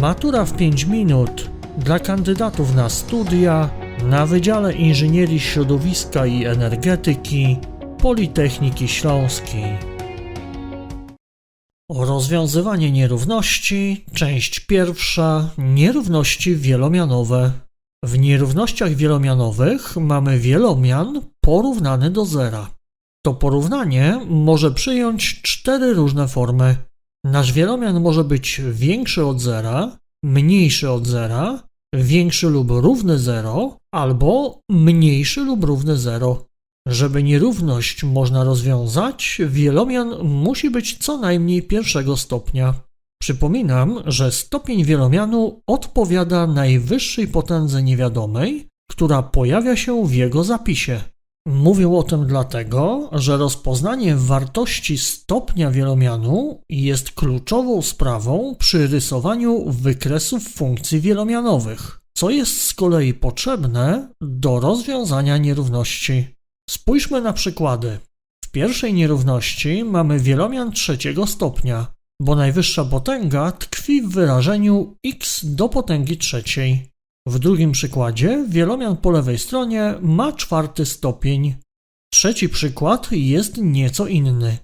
Matura w 5 minut dla kandydatów na studia na Wydziale Inżynierii Środowiska i Energetyki Politechniki Śląskiej. Rozwiązywanie nierówności, część pierwsza, nierówności wielomianowe. W nierównościach wielomianowych mamy wielomian porównany do zera. To porównanie może przyjąć cztery różne formy. Nasz wielomian może być większy od zera, mniejszy od zera, większy lub równy 0 albo mniejszy lub równy 0. Żeby nierówność można rozwiązać, wielomian musi być co najmniej pierwszego stopnia. Przypominam, że stopień wielomianu odpowiada najwyższej potędze niewiadomej, która pojawia się w jego zapisie. Mówię o tym dlatego, że rozpoznanie wartości stopnia wielomianu jest kluczową sprawą przy rysowaniu wykresów funkcji wielomianowych, co jest z kolei potrzebne do rozwiązania nierówności. Spójrzmy na przykłady. W pierwszej nierówności mamy wielomian trzeciego stopnia, bo najwyższa potęga tkwi w wyrażeniu x do potęgi trzeciej. W drugim przykładzie wielomian po lewej stronie ma czwarty stopień. Trzeci przykład jest nieco inny.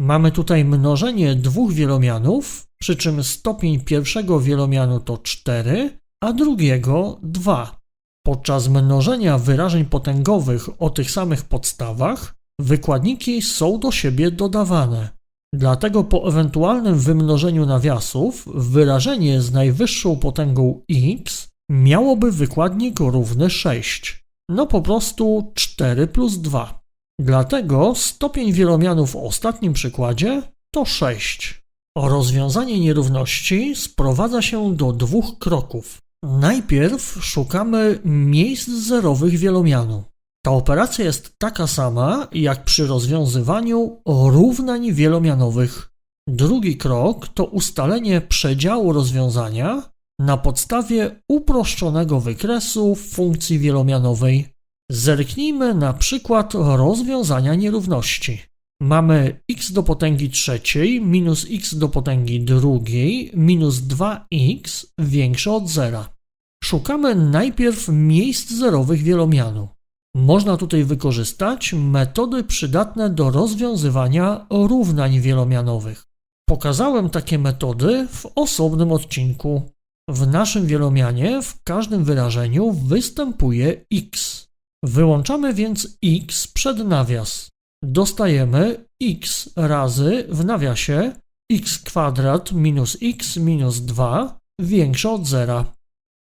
Mamy tutaj mnożenie dwóch wielomianów, przy czym stopień pierwszego wielomianu to 4, a drugiego 2. Podczas mnożenia wyrażeń potęgowych o tych samych podstawach wykładniki są do siebie dodawane. Dlatego po ewentualnym wymnożeniu nawiasów wyrażenie z najwyższą potęgą x miałoby wykładnik równy 6. No po prostu 4 plus 2. Dlatego stopień wielomianu w ostatnim przykładzie to 6. O rozwiązanie nierówności sprowadza się do dwóch kroków. Najpierw szukamy miejsc zerowych wielomianu. Ta operacja jest taka sama jak przy rozwiązywaniu równań wielomianowych. Drugi krok to ustalenie przedziału rozwiązania na podstawie uproszczonego wykresu funkcji wielomianowej. Zerknijmy na przykład rozwiązania nierówności. Mamy x do potęgi trzeciej minus x do potęgi drugiej minus 2x większe od zera. Szukamy najpierw miejsc zerowych wielomianu. Można tutaj wykorzystać metody przydatne do rozwiązywania równań wielomianowych. Pokazałem takie metody w osobnym odcinku. W naszym wielomianie w każdym wyrażeniu występuje x. Wyłączamy więc x przed nawias. Dostajemy x razy w nawiasie x kwadrat minus x minus 2 większe od zera.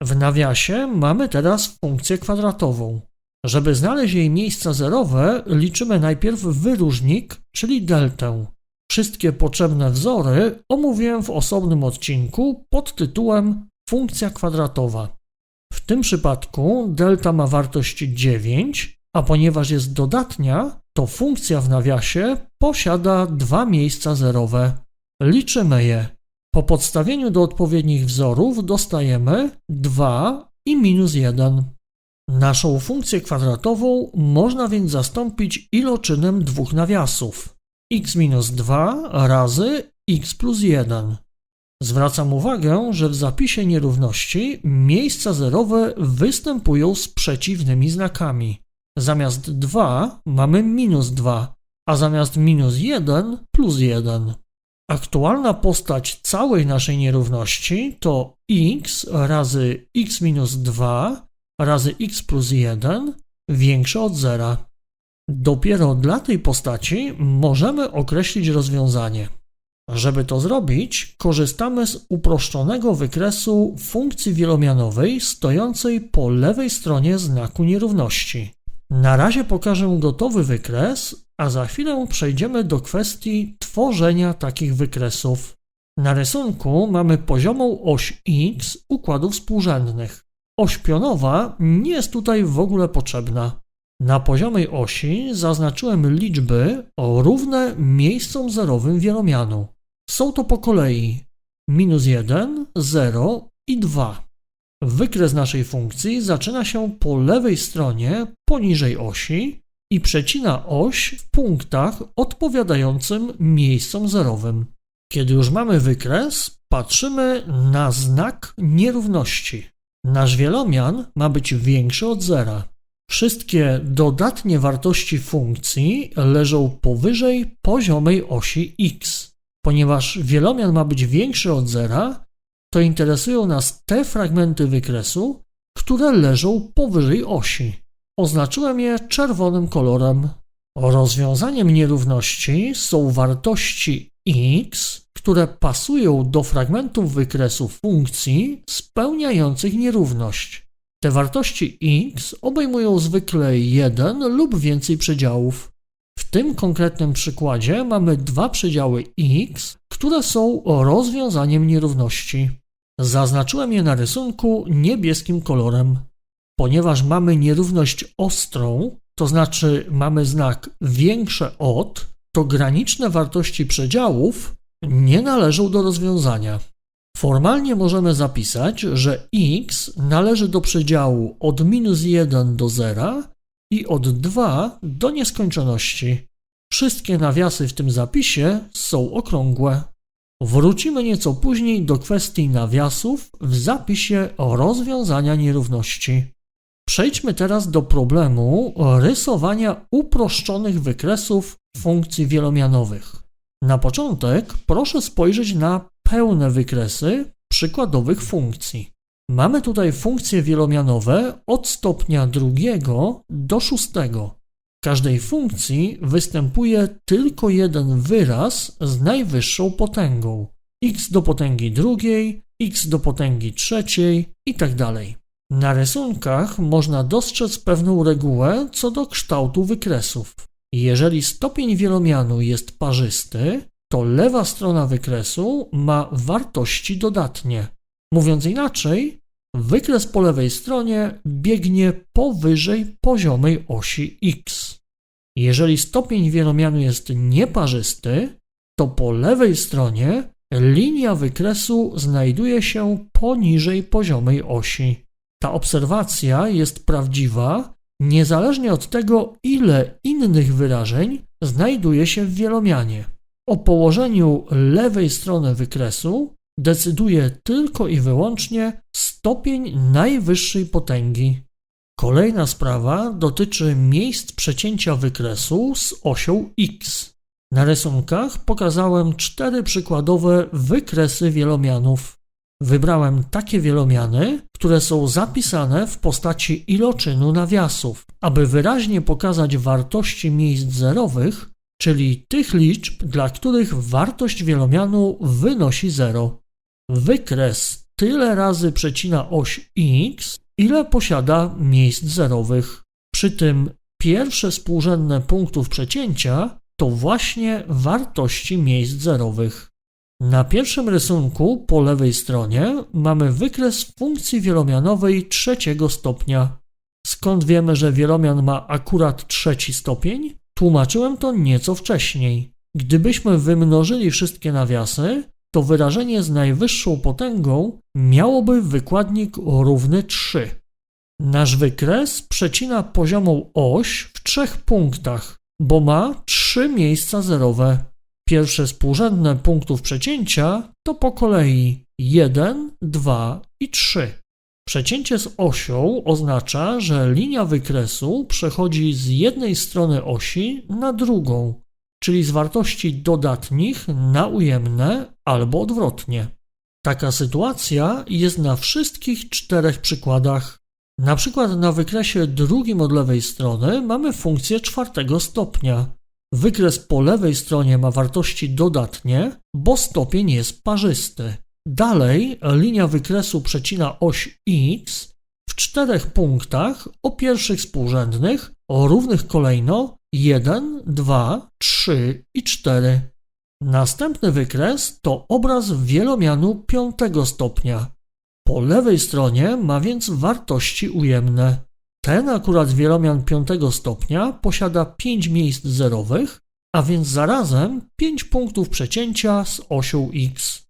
W nawiasie mamy teraz funkcję kwadratową. Żeby znaleźć jej miejsca zerowe, liczymy najpierw wyróżnik, czyli deltę. Wszystkie potrzebne wzory omówiłem w osobnym odcinku pod tytułem Funkcja kwadratowa. W tym przypadku delta ma wartość 9, a ponieważ jest dodatnia, to funkcja w nawiasie posiada dwa miejsca zerowe. Liczymy je. Po podstawieniu do odpowiednich wzorów dostajemy 2 i minus 1. Naszą funkcję kwadratową można więc zastąpić iloczynem dwóch nawiasów x minus 2 razy x plus 1. Zwracam uwagę, że w zapisie nierówności miejsca zerowe występują z przeciwnymi znakami. Zamiast 2 mamy minus 2, a zamiast minus 1 plus 1. Aktualna postać całej naszej nierówności to x razy x minus 2 razy x plus 1 większe od zera. Dopiero dla tej postaci możemy określić rozwiązanie. Żeby to zrobić, korzystamy z uproszczonego wykresu funkcji wielomianowej stojącej po lewej stronie znaku nierówności. Na razie pokażę gotowy wykres, a za chwilę przejdziemy do kwestii tworzenia takich wykresów. Na rysunku mamy poziomą oś x układów współrzędnych. Oś pionowa nie jest tutaj w ogóle potrzebna. Na poziomej osi zaznaczyłem liczby o równe miejscom zerowym wielomianu. Są to po kolei minus 1, 0 i 2. Wykres naszej funkcji zaczyna się po lewej stronie poniżej osi i przecina oś w punktach odpowiadającym miejscom zerowym. Kiedy już mamy wykres, patrzymy na znak nierówności. Nasz wielomian ma być większy od zera. Wszystkie dodatnie wartości funkcji leżą powyżej poziomej osi x. Ponieważ wielomian ma być większy od zera, to interesują nas te fragmenty wykresu, które leżą powyżej osi. Oznaczyłem je czerwonym kolorem. Rozwiązaniem nierówności są wartości x, które pasują do fragmentów wykresu funkcji spełniających nierówność. Te wartości x obejmują zwykle jeden lub więcej przedziałów. W tym konkretnym przykładzie mamy dwa przedziały x, które są rozwiązaniem nierówności. Zaznaczyłem je na rysunku niebieskim kolorem. Ponieważ mamy nierówność ostrą, to znaczy mamy znak większe od, to graniczne wartości przedziałów nie należą do rozwiązania. Formalnie możemy zapisać, że x należy do przedziału od minus 1 do 0 i od 2 do nieskończoności. Wszystkie nawiasy w tym zapisie są okrągłe. Wrócimy nieco później do kwestii nawiasów w zapisie rozwiązania nierówności. Przejdźmy teraz do problemu rysowania uproszczonych wykresów funkcji wielomianowych. Na początek proszę spojrzeć na pełne wykresy przykładowych funkcji. Mamy tutaj funkcje wielomianowe od stopnia drugiego do szóstego. W każdej funkcji występuje tylko jeden wyraz z najwyższą potęgą x do potęgi drugiej, x do potęgi trzeciej itd. Tak na rysunkach można dostrzec pewną regułę co do kształtu wykresów. Jeżeli stopień wielomianu jest parzysty, to lewa strona wykresu ma wartości dodatnie. Mówiąc inaczej, wykres po lewej stronie biegnie powyżej poziomej osi x. Jeżeli stopień wielomianu jest nieparzysty, to po lewej stronie linia wykresu znajduje się poniżej poziomej osi. Ta obserwacja jest prawdziwa niezależnie od tego, ile innych wyrażeń znajduje się w wielomianie. O położeniu lewej strony wykresu decyduje tylko i wyłącznie stopień najwyższej potęgi. Kolejna sprawa dotyczy miejsc przecięcia wykresu z osią x. Na rysunkach pokazałem cztery przykładowe wykresy wielomianów. Wybrałem takie wielomiany, które są zapisane w postaci iloczynu nawiasów, aby wyraźnie pokazać wartości miejsc zerowych, czyli tych liczb, dla których wartość wielomianu wynosi 0. Wykres tyle razy przecina oś x, ile posiada miejsc zerowych. Przy tym pierwsze współrzędne punktów przecięcia to właśnie wartości miejsc zerowych. Na pierwszym rysunku po lewej stronie mamy wykres funkcji wielomianowej trzeciego stopnia. Skąd wiemy, że wielomian ma akurat trzeci stopień? Tłumaczyłem to nieco wcześniej. Gdybyśmy wymnożyli wszystkie nawiasy, to wyrażenie z najwyższą potęgą miałoby wykładnik równy 3. Nasz wykres przecina poziomą oś w trzech punktach, bo ma trzy miejsca zerowe. Pierwsze współrzędne punktów przecięcia to po kolei 1, 2 i 3. Przecięcie z osią oznacza, że linia wykresu przechodzi z jednej strony osi na drugą, czyli z wartości dodatnich na ujemne albo odwrotnie. Taka sytuacja jest na wszystkich czterech przykładach. Na przykład na wykresie drugim od lewej strony mamy funkcję czwartego stopnia. Wykres po lewej stronie ma wartości dodatnie, bo stopień jest parzysty. Dalej linia wykresu przecina oś x w czterech punktach o pierwszych współrzędnych, o równych kolejno 1, 2, 3 i 4. Następny wykres to obraz wielomianu piątego stopnia. Po lewej stronie ma więc wartości ujemne. Ten akurat wielomian piątego stopnia posiada 5 miejsc zerowych, a więc zarazem 5 punktów przecięcia z osią x.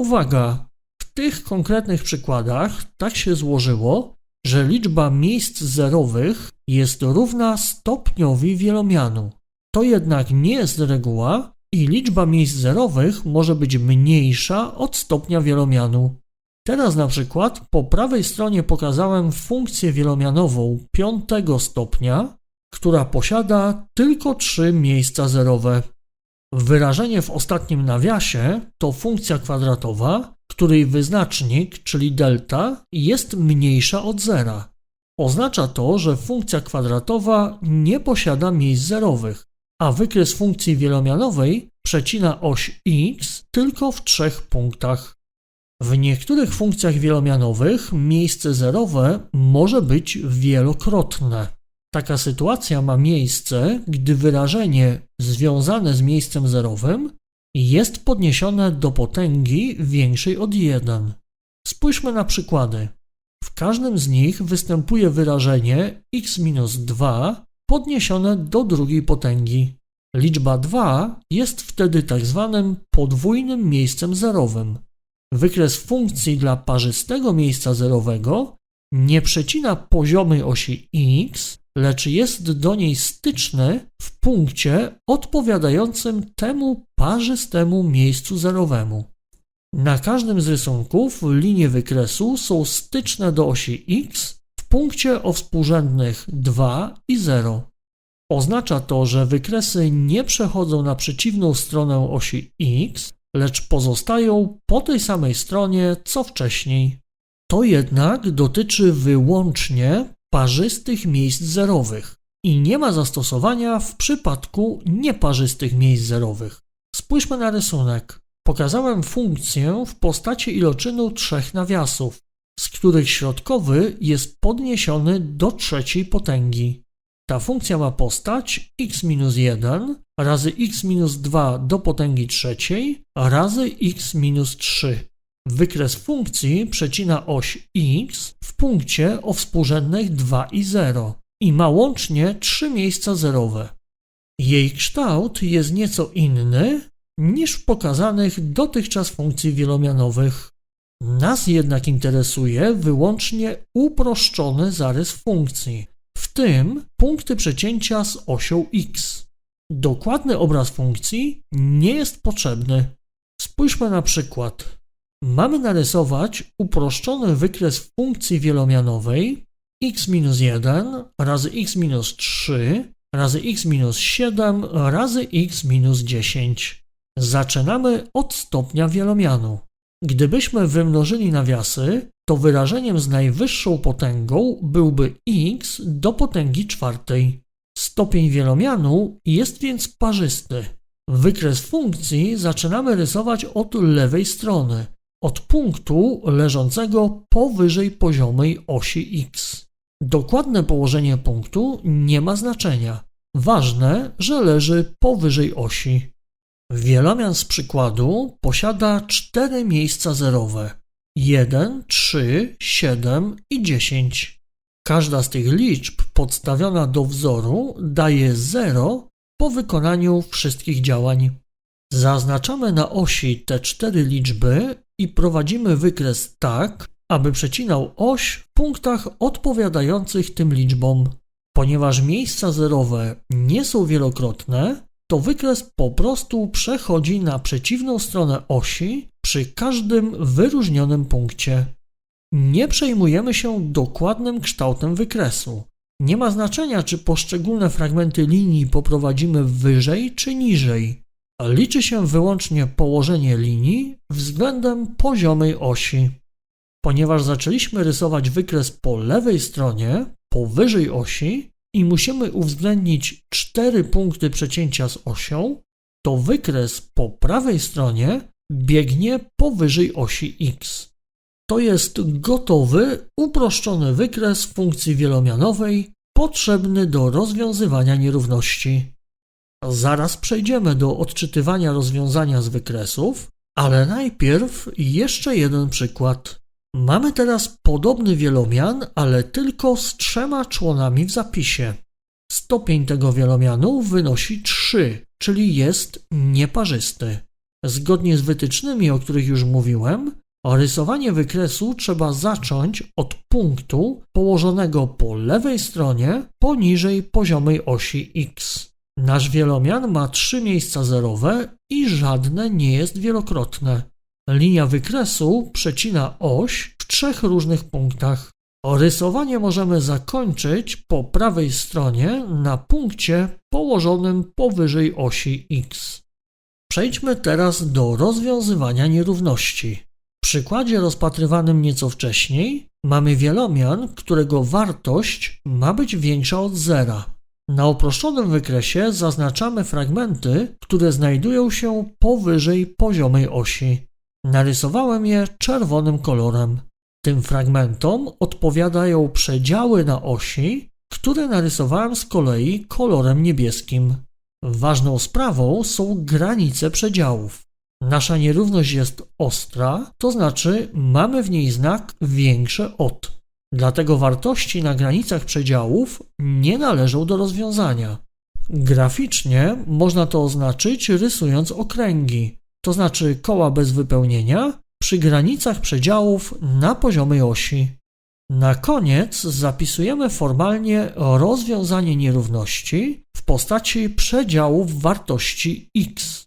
Uwaga! W tych konkretnych przykładach tak się złożyło, że liczba miejsc zerowych jest równa stopniowi wielomianu. To jednak nie jest reguła, i liczba miejsc zerowych może być mniejsza od stopnia wielomianu. Teraz na przykład po prawej stronie pokazałem funkcję wielomianową piątego stopnia, która posiada tylko trzy miejsca zerowe. Wyrażenie w ostatnim nawiasie to funkcja kwadratowa, której wyznacznik, czyli delta, jest mniejsza od zera. Oznacza to, że funkcja kwadratowa nie posiada miejsc zerowych, a wykres funkcji wielomianowej przecina oś x tylko w trzech punktach. W niektórych funkcjach wielomianowych miejsce zerowe może być wielokrotne. Taka sytuacja ma miejsce, gdy wyrażenie związane z miejscem zerowym jest podniesione do potęgi większej od 1. Spójrzmy na przykłady. W każdym z nich występuje wyrażenie x-2 podniesione do drugiej potęgi. Liczba 2 jest wtedy tak zwanym podwójnym miejscem zerowym. Wykres funkcji dla parzystego miejsca zerowego nie przecina poziomej osi x, lecz jest do niej styczny w punkcie odpowiadającym temu parzystemu miejscu zerowemu. Na każdym z rysunków linie wykresu są styczne do osi x w punkcie o współrzędnych 2 i 0. Oznacza to, że wykresy nie przechodzą na przeciwną stronę osi x, lecz pozostają po tej samej stronie co wcześniej. To jednak dotyczy wyłącznie parzystych miejsc zerowych i nie ma zastosowania w przypadku nieparzystych miejsc zerowych. Spójrzmy na rysunek. Pokazałem funkcję w postaci iloczynu trzech nawiasów, z których środkowy jest podniesiony do trzeciej potęgi. Ta funkcja ma postać x-1 razy x-2 do potęgi trzeciej razy x-3. Wykres funkcji przecina oś x w punkcie o współrzędnych 2 i 0 i ma łącznie trzy miejsca zerowe. Jej kształt jest nieco inny niż w pokazanych dotychczas funkcji wielomianowych. Nas jednak interesuje wyłącznie uproszczony zarys funkcji, w tym punkty przecięcia z osią x. Dokładny obraz funkcji nie jest potrzebny. Spójrzmy na przykład. Mamy narysować uproszczony wykres funkcji wielomianowej x-1 razy x-3 razy x-7 razy x-10. Zaczynamy od stopnia wielomianu. Gdybyśmy wymnożyli nawiasy, to wyrażeniem z najwyższą potęgą byłby x do potęgi czwartej. Stopień wielomianu jest więc parzysty. Wykres funkcji zaczynamy rysować od lewej strony, od punktu leżącego powyżej poziomej osi x. Dokładne położenie punktu nie ma znaczenia. Ważne, że leży powyżej osi. Wielomian z przykładu posiada cztery miejsca zerowe: 1, 3, 7 i 10. Każda z tych liczb podstawiona do wzoru daje 0 po wykonaniu wszystkich działań. Zaznaczamy na osi te cztery liczby i prowadzimy wykres tak, aby przecinał oś w punktach odpowiadających tym liczbom. Ponieważ miejsca zerowe nie są wielokrotne, to wykres po prostu przechodzi na przeciwną stronę osi przy każdym wyróżnionym punkcie. Nie przejmujemy się dokładnym kształtem wykresu. Nie ma znaczenia, czy poszczególne fragmenty linii poprowadzimy wyżej czy niżej. Liczy się wyłącznie położenie linii względem poziomej osi. Ponieważ zaczęliśmy rysować wykres po lewej stronie, powyżej osi i musimy uwzględnić cztery punkty przecięcia z osią, to wykres po prawej stronie biegnie powyżej osi x. To jest gotowy, uproszczony wykres funkcji wielomianowej potrzebny do rozwiązywania nierówności. Zaraz przejdziemy do odczytywania rozwiązania z wykresów, ale najpierw jeszcze jeden przykład. Mamy teraz podobny wielomian, ale tylko z trzema członami w zapisie. Stopień tego wielomianu wynosi 3, czyli jest nieparzysty. Zgodnie z wytycznymi, o których już mówiłem, rysowanie wykresu trzeba zacząć od punktu położonego po lewej stronie poniżej poziomej osi x. Nasz wielomian ma trzy miejsca zerowe i żadne nie jest wielokrotne. Linia wykresu przecina oś w trzech różnych punktach. Rysowanie możemy zakończyć po prawej stronie na punkcie położonym powyżej osi x. Przejdźmy teraz do rozwiązywania nierówności. Przykładzie rozpatrywanym nieco wcześniej mamy wielomian, którego wartość ma być większa od zera. Na uproszczonym wykresie zaznaczamy fragmenty, które znajdują się powyżej poziomej osi. Narysowałem je czerwonym kolorem. Tym fragmentom odpowiadają przedziały na osi, które narysowałem z kolei kolorem niebieskim. Ważną sprawą są granice przedziałów. Nasza nierówność jest ostra, to znaczy mamy w niej znak większy od. Dlatego wartości na granicach przedziałów nie należą do rozwiązania. Graficznie można to oznaczyć rysując okręgi, to znaczy koła bez wypełnienia przy granicach przedziałów na poziomej osi. Na koniec zapisujemy formalnie rozwiązanie nierówności w postaci przedziałów wartości x.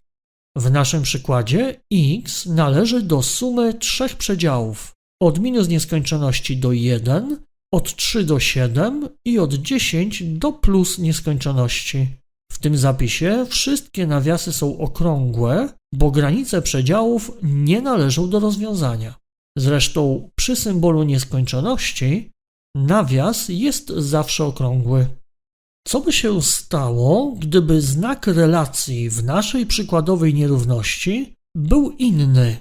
W naszym przykładzie x należy do sumy trzech przedziałów od minus nieskończoności do 1, od 3 do 7 i od 10 do plus nieskończoności. W tym zapisie wszystkie nawiasy są okrągłe, bo granice przedziałów nie należą do rozwiązania. Zresztą przy symbolu nieskończoności nawias jest zawsze okrągły. Co by się stało, gdyby znak relacji w naszej przykładowej nierówności był inny?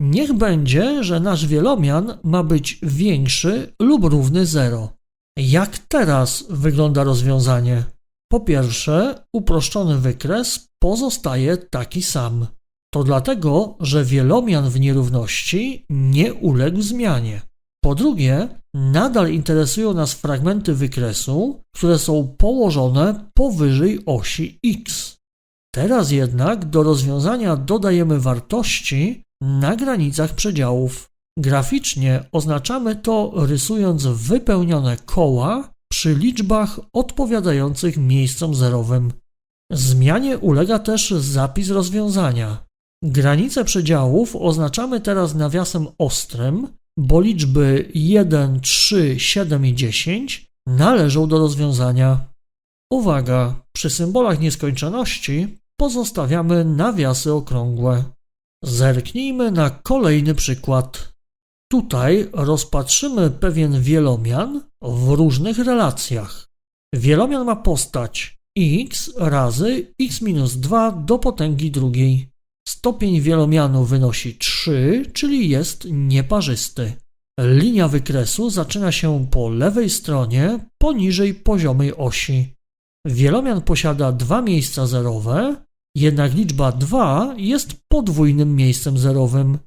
Niech będzie, że nasz wielomian ma być większy lub równy 0. Jak teraz wygląda rozwiązanie? Po pierwsze, uproszczony wykres pozostaje taki sam. To dlatego, że wielomian w nierówności nie uległ zmianie. Po drugie, nadal interesują nas fragmenty wykresu, które są położone powyżej osi x. Teraz jednak do rozwiązania dodajemy wartości na granicach przedziałów. Graficznie oznaczamy to rysując wypełnione koła przy liczbach odpowiadających miejscom zerowym. Zmianie ulega też zapis rozwiązania. Granice przedziałów oznaczamy teraz nawiasem ostrym, bo liczby 1, 3, 7 i 10 należą do rozwiązania. Uwaga, przy symbolach nieskończoności pozostawiamy nawiasy okrągłe. Zerknijmy na kolejny przykład. Tutaj rozpatrzymy pewien wielomian w różnych relacjach. Wielomian ma postać x razy x minus 2 do potęgi drugiej. Stopień wielomianu wynosi 3, czyli jest nieparzysty. Linia wykresu zaczyna się po lewej stronie poniżej poziomej osi. Wielomian posiada dwa miejsca zerowe, jednak liczba 2 jest podwójnym miejscem zerowym.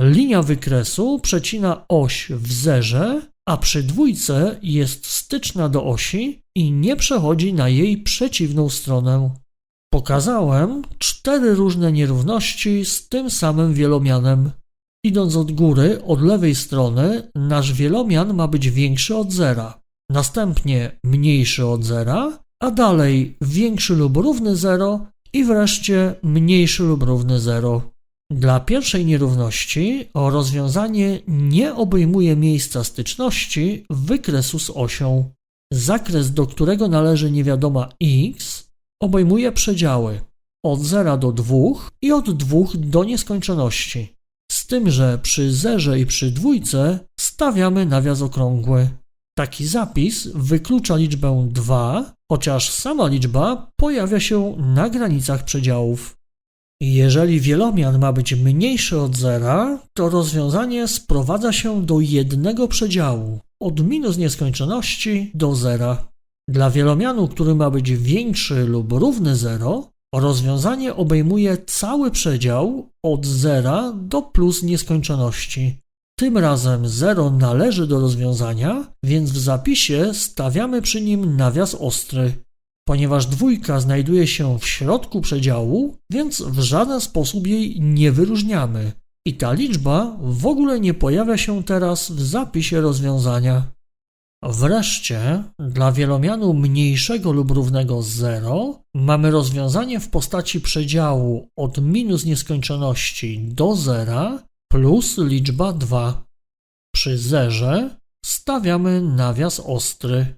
Linia wykresu przecina oś w zerze, a przy dwójce jest styczna do osi i nie przechodzi na jej przeciwną stronę. Pokazałem cztery różne nierówności z tym samym wielomianem. Idąc od góry, od lewej strony, nasz wielomian ma być większy od zera, następnie mniejszy od zera, a dalej większy lub równy 0 i wreszcie mniejszy lub równy 0. Dla pierwszej nierówności rozwiązanie nie obejmuje miejsca styczności wykresu z osią. Zakres, do którego należy niewiadoma x, obejmuje przedziały od 0 do 2 i od 2 do nieskończoności. Z tym, że przy zerze i przy dwójce stawiamy nawias okrągły. Taki zapis wyklucza liczbę 2, chociaż sama liczba pojawia się na granicach przedziałów. Jeżeli wielomian ma być mniejszy od zera, to rozwiązanie sprowadza się do jednego przedziału, od minus nieskończoności do zera. Dla wielomianu, który ma być większy lub równy 0, rozwiązanie obejmuje cały przedział od zera do plus nieskończoności. Tym razem 0 należy do rozwiązania, więc w zapisie stawiamy przy nim nawias ostry. Ponieważ dwójka znajduje się w środku przedziału, więc w żaden sposób jej nie wyróżniamy. I ta liczba w ogóle nie pojawia się teraz w zapisie rozwiązania. Wreszcie, dla wielomianu mniejszego lub równego 0 mamy rozwiązanie w postaci przedziału od minus nieskończoności do zera plus liczba 2. Przy zerze stawiamy nawias ostry.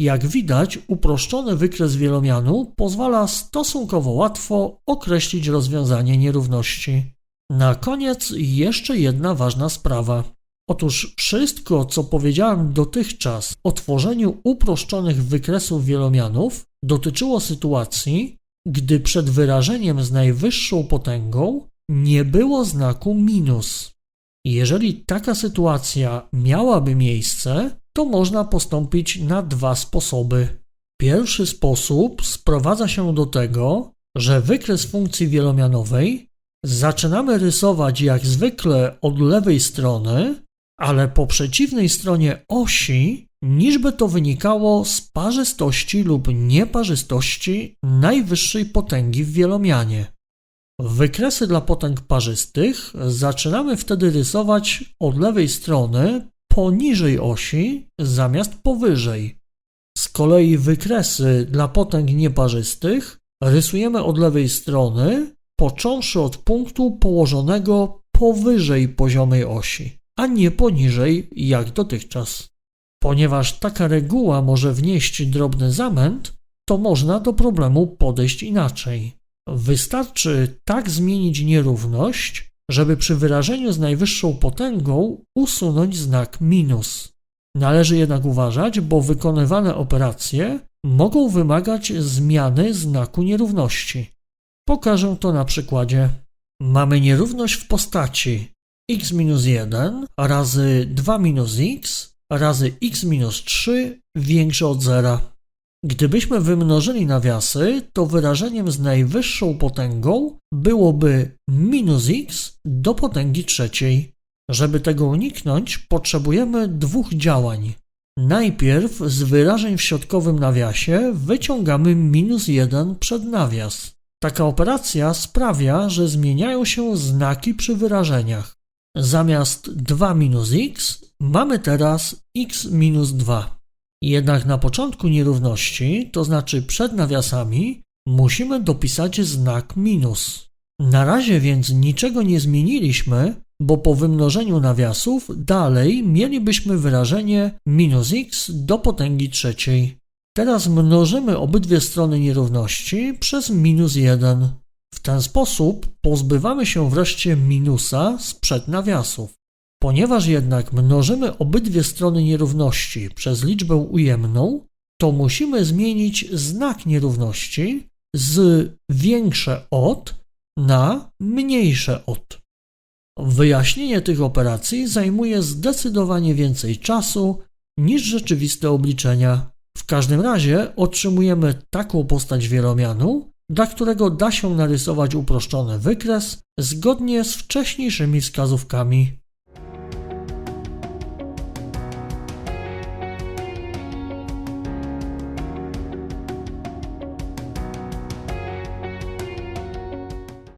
Jak widać, uproszczony wykres wielomianu pozwala stosunkowo łatwo określić rozwiązanie nierówności. Na koniec jeszcze jedna ważna sprawa. Otóż wszystko, co powiedziałem dotychczas o tworzeniu uproszczonych wykresów wielomianów, dotyczyło sytuacji, gdy przed wyrażeniem z najwyższą potęgą nie było znaku minus. Jeżeli taka sytuacja miałaby miejsce, to można postąpić na dwa sposoby. Pierwszy sposób sprowadza się do tego, że wykres funkcji wielomianowej zaczynamy rysować jak zwykle od lewej strony, ale po przeciwnej stronie osi, niż by to wynikało z parzystości lub nieparzystości najwyższej potęgi w wielomianie. Wykresy dla potęg parzystych zaczynamy wtedy rysować od lewej strony poniżej osi zamiast powyżej. Z kolei wykresy dla potęg nieparzystych rysujemy od lewej strony, począwszy od punktu położonego powyżej poziomej osi, a nie poniżej jak dotychczas. Ponieważ taka reguła może wnieść drobny zamęt, to można do problemu podejść inaczej. Wystarczy tak zmienić nierówność, żeby przy wyrażeniu z najwyższą potęgą usunąć znak minus. Należy jednak uważać, bo wykonywane operacje mogą wymagać zmiany znaku nierówności. Pokażę to na przykładzie. Mamy nierówność w postaci x minus 1 razy 2 minus x razy x minus 3 większe od zera. Gdybyśmy wymnożyli nawiasy, to wyrażeniem z najwyższą potęgą byłoby minus x do potęgi trzeciej. Żeby tego uniknąć, potrzebujemy dwóch działań. Najpierw z wyrażeń w środkowym nawiasie wyciągamy minus 1 przed nawias. Taka operacja sprawia, że zmieniają się znaki przy wyrażeniach. Zamiast 2 minus x mamy teraz x minus 2. Jednak na początku nierówności, to znaczy przed nawiasami, musimy dopisać znak minus. Na razie więc niczego nie zmieniliśmy, bo po wymnożeniu nawiasów dalej mielibyśmy wyrażenie minus x do potęgi trzeciej. Teraz mnożymy obydwie strony nierówności przez minus 1. W ten sposób pozbywamy się wreszcie minusa sprzed nawiasów. Ponieważ jednak mnożymy obydwie strony nierówności przez liczbę ujemną, to musimy zmienić znak nierówności z większe od na mniejsze od. Wyjaśnienie tych operacji zajmuje zdecydowanie więcej czasu niż rzeczywiste obliczenia. W każdym razie otrzymujemy taką postać wielomianu, dla którego da się narysować uproszczony wykres zgodnie z wcześniejszymi wskazówkami.